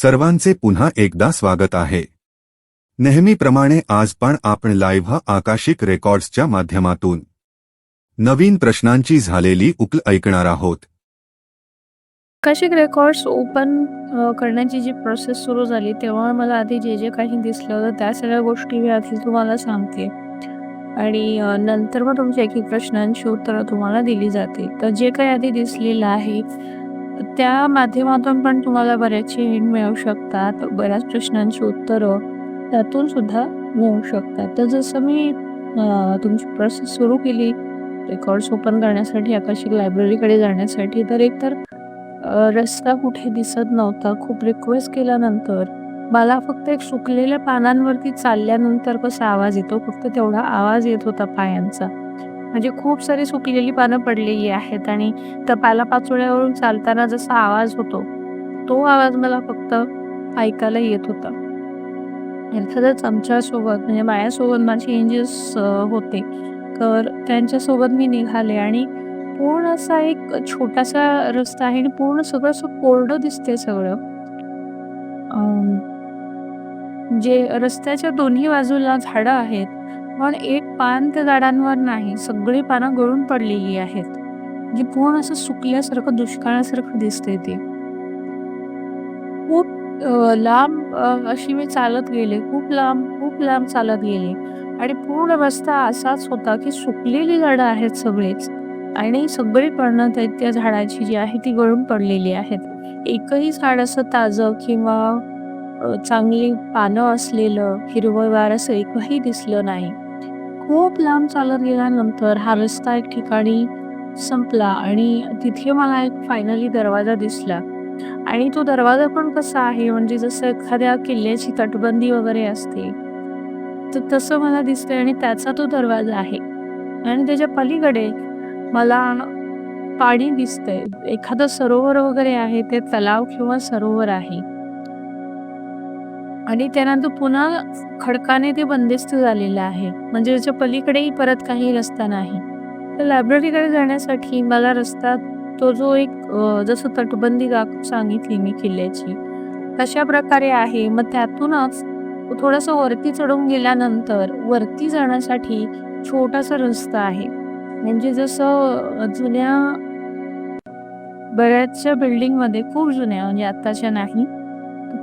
सर्वांचे पुन्हा एकदा स्वागत आहे. नेहमीप्रमाणे आज पण आपण लाईव्ह आकाशिक रेकॉर्ड्सच्या माध्यमातून नवीन प्रश्नांची झालेली उकल ऐकणार आहोत. आकाशिक रेकॉर्ड्स ओपन करण्याची जी प्रोसेस सुरू झाली तेव्हा मला आधी जे जे काही दिसलं होतं त्या सगळ्या गोष्टी मी आधी तुम्हाला सांगते. आणि नंतर मग तुमच्या एक प्रश्नांची उत्तरं तुम्हाला दिली जाते तर जे काही आधी दिसलेलं आहे त्या माध्यमातून पण तुम्हाला बऱ्याचशी हिंट मिळू शकतात बऱ्याच प्रश्नांची उत्तरं त्यातून सुद्धा मिळू शकतात तर जसं मी तुमची प्रोसेस सुरू केली रेकॉर्ड्स ओपन करण्यासाठी आकाशिक लायब्ररीकडे जाण्यासाठी तर एकतर रस्ता कुठे दिसत नव्हता. खूप रिक्वेस्ट केल्यानंतर मला फक्त एक सुकलेल्या पानांवरती चालल्यानंतर कसा आवाज येतो, फक्त तेवढा आवाज येत होता पायांचा. म्हणजे खूप सारी सुकलेली पानं पडलेली आहेत आणि त्या पालापाचोळ्यावरून चालताना जसा आवाज होतो, तो आवाज मला फक्त ऐकायला येत होता. अर्थातच आमच्यासोबत म्हणजे माझ्यासोबत माझे एंजल्स होते. तर त्यांच्यासोबत मी निघाले आणि पूर्ण असा एक छोटासा रस्ता आहे आणि पूर्ण सगळं असं कोरडं दिसते सगळं. जे रस्त्याच्या दोन्ही बाजूला झाडं आहेत, पण एक पान त्या झाडांवर नाही. सगळी पानं गळून पडलेली आहेत. जी पूर्ण असं सुकल्यासारखं, दुष्काळासारखं दिसते ते. खूप लांब अशी मी चालत गेले. खूप लांब, खूप लांब चालत गेले आणि पूर्ण रस्ता असाच होता, की सुकलेली झाडं आहेत सगळीच आणि सगळी पानं त्या झाडाची जी आहे ती गळून पडलेली आहेत. एकही झाड असं ताजं किंवा चांगली पानं असलेलं, हिरवंगार असं एकही दिसलं नाही. खूप लांब चालत गेल्यानंतर हा रस्ता एक ठिकाणी संपला आणि तिथे मला एक फायनली दरवाजा दिसला आणि तो दरवाजा पण कसा आहे म्हणजे जसं एखाद्या किल्ल्याची तटबंदी वगैरे असते, तर तसं मला दिसतंय आणि त्याचा तो दरवाजा आहे आणि त्याच्या पलीकडे मला पाणी दिसतंय. एखादं सरोवर वगैरे आहे, ते तलाव किंवा सरोवर आहे. आणि त्यानंतर पुन्हा खडकाने ते बंदिस्त झालेलं आहे. म्हणजे त्याच्या पलीकडेही परत काही रस्ता नाही. तर लायब्ररीकडे जाण्यासाठी मला रस्ता तो जो एक जसं तटबंदी गाग सांगितली मी किल्ल्याची, तशा प्रकारे आहे. मग त्यातूनच थोडंसं वरती चढून गेल्यानंतर वरती जाण्यासाठी छोटासा रस्ता आहे. म्हणजे जसं जुन्या बऱ्याचशा बिल्डिंगमध्ये खूप जुन्या म्हणजे आत्ताच्या नाही.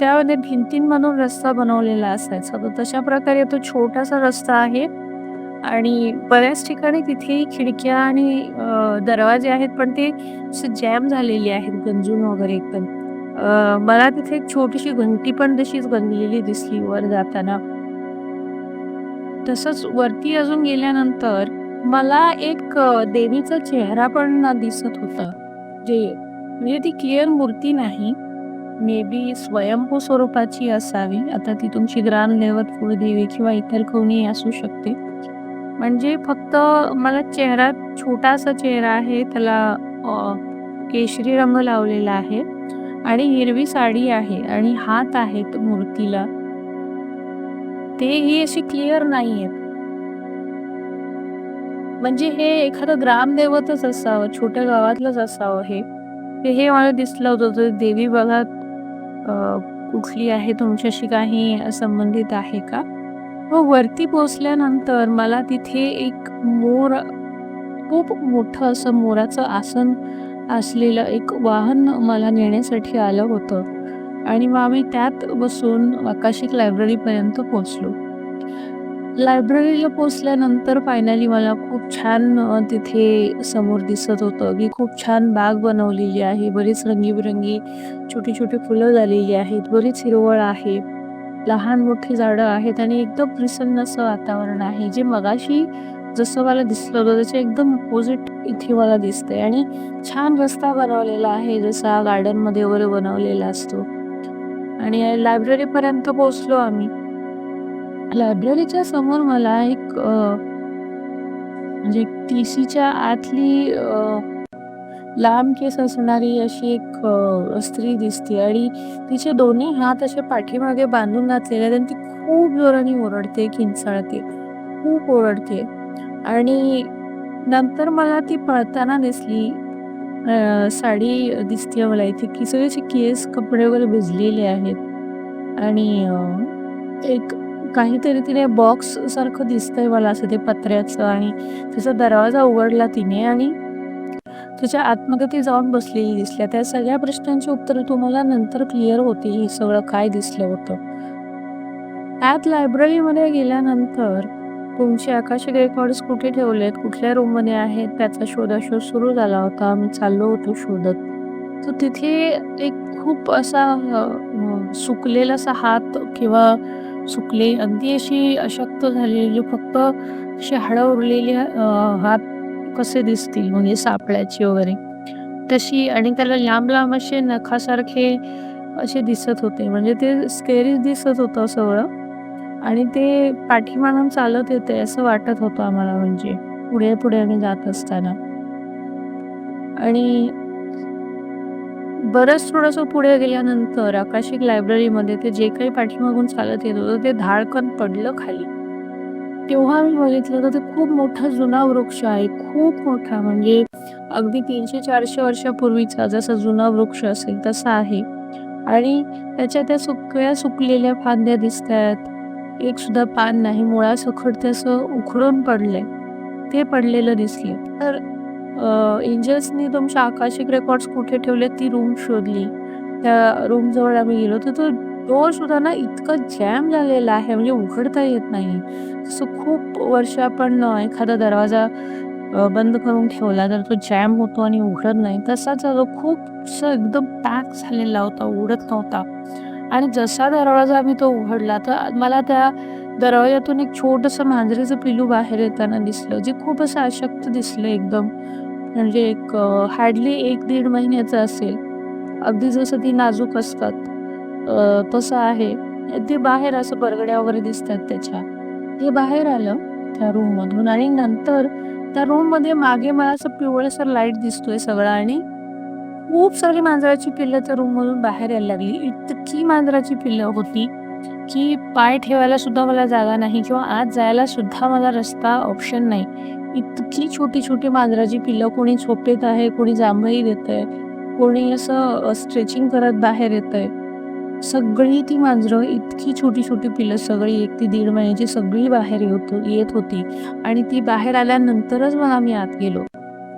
त्यामध्ये भिंतींमधून रस्ता बनवलेला असायचा. तर तशा प्रकारे तो छोटासा रस्ता आहे आणि बऱ्याच ठिकाणी तिथे खिडक्या आणि दरवाजे आहेत, पण ते असे जॅम झालेले आहेत गंजून वगैरे एकदम. मला तिथे एक छोटीशी घंटी पण तशीच गंजलेली दिसली वर जाताना. तसंच वरती अजून गेल्यानंतर मला एक देवीचा चेहरा पण दिसत होता. जे म्हणजे ती क्लिअर मूर्ती नाही. मे बी स्वयंभू स्वरूपाची असावी. आता ती तुमची ग्रामदैवत, कुळदेवी किंवा इतर कोणी असू शकते. म्हणजे फक्त मला चेहरा छोटासा चेहरा आहे. त्याला केशरी रंग लावलेला आहे आणि हिरवी साडी आहे आणि हात आहेत मूर्तीला. ते ही अशी क्लिअर नाही आहेत म्हणजे हे एखादं ग्रामदैवतच असावं, छोट्या गावातलंच असावं हे. हे मला दिसलं होतं. देवी बघा कुठली आहे, तुमच्याशी काही संबंधित आहे का? व वरती पोचल्यानंतर मला तिथे एक मोर खूप मोठं असं मोराचं आसन असलेलं एक वाहन मला नेण्यासाठी आलं होतं आणि मग आम्ही त्यात बसून आकाशिक लायब्ररीपर्यंत पोचलो लायब्ररीला पोचल्यानंतर फायनली मला खूप छान तिथे समोर दिसत होतं, की खूप छान बाग बनवलेली आहे. बरीच रंगीबेरंगी छोटी-छोटी फुलं झालेली आहेत. बरीच हिरवळ आहे. लहान-मोठी झाडं आहेत आणि एकदम प्रसन्न असं वातावरण आहे. जे मगाशी जसं मला दिसलं होतं त्याच्या एकदम अपोजिट इथे मला दिसतंय आणि छान रस्ता बनवलेला आहे, जसा गार्डनमध्ये वगैरे बनवलेला असतो आणि लायब्ररीपर्यंत पोचलो आम्ही. लायब्ररीच्या समोर मला एक म्हणजे टीसीच्या आतली लांब केस असणारी अशी एक स्त्री दिसते आणि तिचे दोन्ही हात असे पाठीमागे बांधून घातलेले आहेत आणि ती खूप जोराने ओरडते, किंचाळते. खूप ओरडते आणि नंतर मला ती पळताना दिसली साडी दिसते मला इथे की सगळेचे केस, कपडे वगैरे भिजलेले आहेत आणि एक काहीतरी तिने बॉक्स सारखं दिसतंय मला असं ते पत्र्याचं आणि त्याचा दरवाजा उघडला तिने आणि त्याच्या आतमध्ये ती जाऊन बसलेली दिसल्या. त्या सगळ्या प्रश्नांची उत्तरं तुम्हाला नंतर क्लिअर होती हे सगळं काय दिसलं होतं. आत लायब्ररीमध्ये गेल्यानंतर तुमचे आकाशिक रेकॉर्ड्स कुठे ठेवलेत, कुठल्या रूममध्ये आहेत, त्याचा शोधाशोध सुरू झाला होता. आम्ही चाललो होतो शोधत. तर तिथे एक खूप असा सुकलेला असा हात किंवा सुकले अगदी अशी अशक्त झालेली फक्त अशी हाडं उरलेली हात कसे दिसतील म्हणजे सापळ्याची वगैरे तशी आणि त्याला लांब-लांब असे नखासारखे असे दिसत होते. म्हणजे ते स्केरीच दिसत होतं सगळं आणि ते पाठीमागून चालत येते असं वाटत होतं आम्हाला म्हणजे पुढे-पुढे आम्ही जात असताना. आणि बरंच थोडंसं पुढे गेल्यानंतर आकाशिक लायब्ररीमध्ये ते जे काही पाठीमागून चालत येत होतं ते धाडकन पडलं खाली. तेव्हा मी बघितलं तर ते खूप मोठा जुना वृक्ष आहे. खूप मोठा म्हणजे अगदी तीनशे चारशे वर्षापूर्वीचा जसा जुना वृक्ष असेल तसा आहे आणि त्याच्या त्या सगळ्या सुकलेल्या फांद्या दिसतायत. एक सुद्धा पान नाही. मुळासखट त्याचं उखडून पडलंय. ते पडलेलं दिसलं. तर एंजल्सनी तुमच्या आकाशिक रेकॉर्ड्स कुठे ठेवले ती रूम शोधली. त्या रूमजवळ आम्ही गेलो तर तो डोअर सुद्धा ना इतका जॅम झालेला आहे म्हणजे उघडता येत नाही. जसं खूप वर्ष आपण एखादा दरवाजा बंद करून ठेवला तर तो जॅम होतो आणि उघडत नाही. तसाच तो खूप असं एकदम पॅक झालेला होता, उघडत नव्हता आणि जसा दरवाजा आम्ही तो उघडला तर मला त्या दरवाजातून एक छोटंसं मांजरीचं पिलू बाहेर येताना दिसलं, जे खूप असं अशक्त दिसलं एकदम. म्हणजे एक हार्डली एक दीड महिन्याचं असेल. अगदी जसं ती नाजूक असतात तसं आहे. ते बाहेर असं बरगड्या वगैरे दिसतात त्याच्या. ते बाहेर आलं त्या रूममधून आणि नंतर त्या रूममध्ये मागे मला असं पिवळसर लाइट दिसतोय सगळा आणि खूप सारी मांजराची पिल्लं त्या रूममधून बाहेर यायला लागली. इतकी मांजराची पिल्लं होती, की पाय ठेवायला सुद्धा मला जागा नाही किंवा आत जायला सुद्धा मला रस्ता ऑप्शन नाही. इतकी छोटी-छोटी मांजराची पिल्लं कोणी झोपेत आहे, कोणी जांभई देतंय, कोणी असं स्ट्रेचिंग करत बाहेर येतंय. सगळी ती मांजरं इतकी छोटी-छोटी पिल्लं सगळी एक ती दीड महिन्याची सगळी बाहेर येत येत होती आणि ती बाहेर आल्यानंतरच मग आम्ही आत गेलो.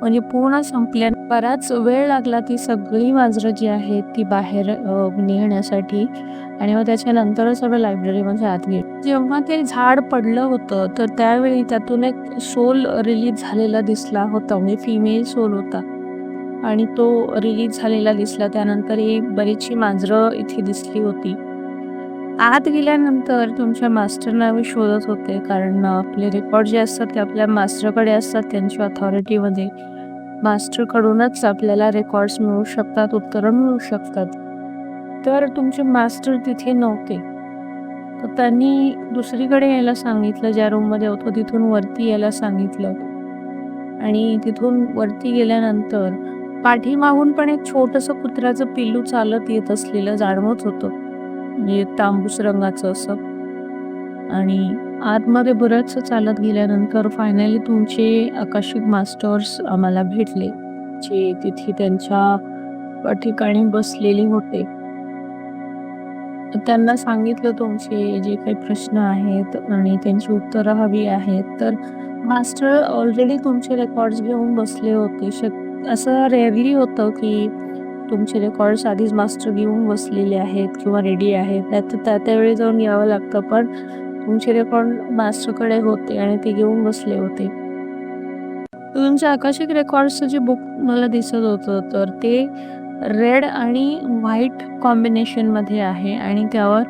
म्हणजे पूर्ण संपल्या बराच वेळ लागला ती सगळी मांजरं जी आहेत ती बाहेर अ, नेण्यासाठी आणि मग त्याच्यानंतरच सगळं लायब्ररीमध्ये आत गेलो. जेव्हा ते झाड पडलं होतं तर त्यावेळी त्यातून एक सोल रिलीज झालेला दिसला होता म्हणजे फिमेल सोल होता आणि तो रिलीज झालेला दिसला. त्यानंतर एक बरीचशी मांजरं इथे दिसली होती. आत गेल्यानंतर तुमच्या मास्टरना मी शोधत होते कारण आपले रेकॉर्ड जे असतात ते आपल्या मास्टरकडे असतात त्यांच्या अथॉरिटीमध्ये. मास्टरकडूनच आपल्याला रेकॉर्ड्स मिळू शकतात, उत्तरं मिळू शकतात. तर तुमचे मास्टर तिथे नव्हते. तर त्यांनी दुसरीकडे यायला सांगितलं ज्या रूममध्ये होतो तिथून वरती यायला सांगितलं. आणि तिथून वरती गेल्यानंतर पाठीमागून पण एक छोटंसं कुत्र्याचं पिल्लू चालत येत असलेलं जाणवत होतं. म्हणजे तांबूस रंगाचं असं. आणि आतमध्ये बरंचसं चालत गेल्यानंतर फायनली तुमचे आकाशिक मास्टर्स आम्हाला भेटले. जे तिथे त्यांच्या ठिकाणी बसलेले होते. तर त्यांना सांगितलं तुमचे जे काही प्रश्न आहेत आणि त्यांची उत्तरं हवी आहेत. तर मास्टर ऑलरेडी तुमचे रेकॉर्ड्स घेऊन बसले होते. शक असं रेअरली होतं की तुमचे रेकॉर्ड्स आधीच मास्टर घेऊन बसलेले आहेत किंवा रेडी आहेत. त्यात त्या त्यावेळी जाऊन यावं लागतं. पण तुमचे रेकॉर्ड मास्टरकडे होते आणि ते घेऊन बसले होते. तुमच्या आकाशिक रेकॉर्ड्सचं जे बुक मला दिसत होतं तर ते रेड आणि व्हाईट कॉम्बिनेशनमध्ये आहे आणि त्यावर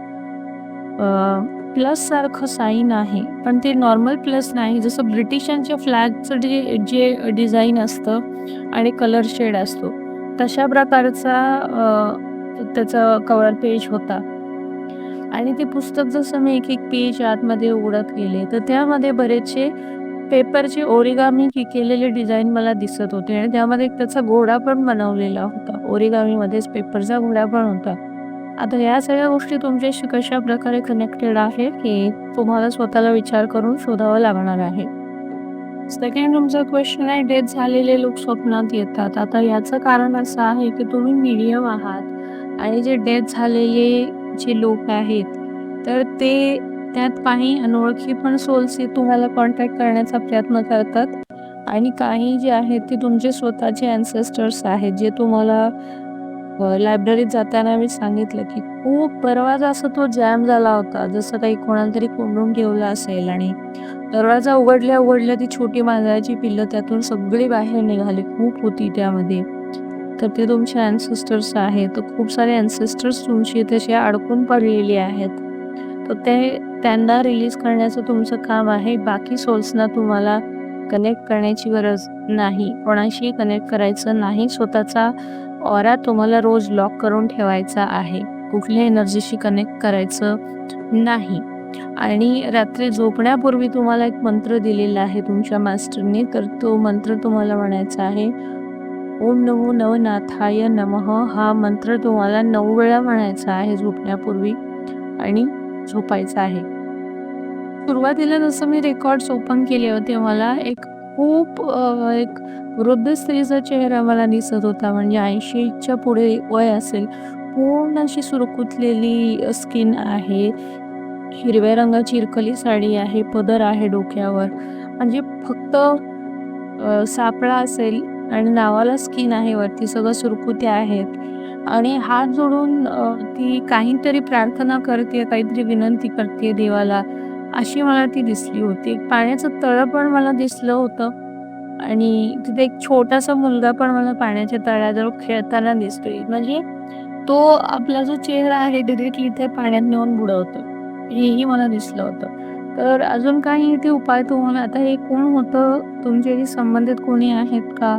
प्लस प्लससारखं साईन आहे. पण ते नॉर्मल प्लस नाही. जसं ब्रिटिशांच्या फ्लॅगचं जे जे डिझाईन असतं आणि कलर शेड असतो. तशा प्रकारचा त्याचा कवर पेज होता. आणि ते पुस्तक जसं मी एक-एक पेज आतमध्ये उघडत गेले तर त्यामध्ये बरेचसे पेपरची ओरिगामी केलेले डिझाईन मला दिसत होते आणि त्यामध्ये एक त्याचा घोडा पण बनवलेला होता. ओरिगामीमध्येच पेपरचा घोडा पण होता. आता या सगळ्या गोष्टी तुमच्याशी कशाप्रकारे कनेक्टेड आहे हे तुम्हाला स्वतःला विचार करून शोधावं लागणार आहे. सेकंड तुमचा क्वेश्चन आहे डेथ झालेले लोक स्वप्नात येतात. आता याचं कारण असं आहे की तुम्ही मीडियम आहात आणि जे डेथ झालेले जे लोक आहेत, तर ते त्यात काही अनोळखी पण सोल्स तुम्हाला कॉन्टॅक्ट करण्याचा प्रयत्न करतात आणि काही जे आहेत ते तुमचे स्वतःचे अँसेस्टर्स आहेत, जे तुम्हाला लायब्ररीत जाताना मी सांगितलं की खूप परवाजा असा तो जॅम झाला होता. जसं काही कोणाला तरी कोंडून ठेवलं असेल आणि दरवाजा उघडल्या-उघडल्या ती छोटी मांजराची पिल्लं त्यातून सगळी बाहेर निघाली. खूप होती त्यामध्ये. तर ते तुमचे अँसेस्टर्स आहेत. तर खूप सारे अँसेस्टर्स तुमची तसे अडकून पडलेली आहेत. तर ते त्यांना रिलीज करण्याचं तुमचं काम आहे. बाकी सोल्सना तुम्हाला कनेक्ट करण्याची गरज नाही. कोणाशी कनेक्ट करायचं नाही. स्वतःचा ऑरा तुम्हाला रोज लॉक करून ठेवायचा आहे. कुठल्या एनर्जीशी कनेक्ट करायचं नाही. आणि रात्री झोपण्यापूर्वी तुम्हाला एक मंत्र दिलेला आहे तुमच्या मास्टरनी. तर तो मंत्र तुम्हाला म्हणायचा आहे. ओम नमो नवनाथाय नमः हा मंत्र तुम्हाला नऊ वेळा म्हणायचा आहे झोपण्यापूर्वी आणि झोपायचं आहे. सुरुवातीला जसं मी रेकॉर्ड्स ओपन केले होते मला एक खूप एक वृद्ध स्त्रीचा चेहरा मला दिसत होता. म्हणजे 80च्या पुढे वय असेल. पूर्ण अशी सुरकुतलेली स्किन आहे. हिरव्या रंगाची इरकली साडी आहे. पदर आहे डोक्यावर. म्हणजे फक्त सापळा असेल आणि नावाला स्किन आहे वरती. सगळं सुरकुत्या आहेत आणि हात जोडून ती काहीतरी प्रार्थना करते काहीतरी विनंती करते देवाला, अशी मला ती दिसली होती. एक पाण्याचं तळं पण मला दिसलं होतं आणि तिथे एक छोटासा मुलगा पण मला पाण्याच्या तळ्याजवळ खेळताना दिसतोय. म्हणजे तो आपला जो चेहरा आहे डिरेक्टली इथे पाण्यात नेऊन बुडवतो. हेही मला दिसलं होतं. तर अजून काही इथे उपाय तुम्हाला आता हे कोण होतं? तुमच्याशी संबंधित कोणी आहेत का?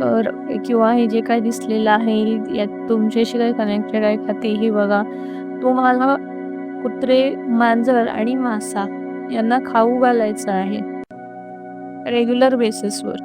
तर किंवा हे जे काही दिसलेलं आहे यात तुमच्याशी काही कनेक्टेड आहे का तेही बघा. तुम्हाला कुत्रे, मांजर आणि मासा यांना खाऊ घालायचं आहे. रेग्युलर बेसिसवर.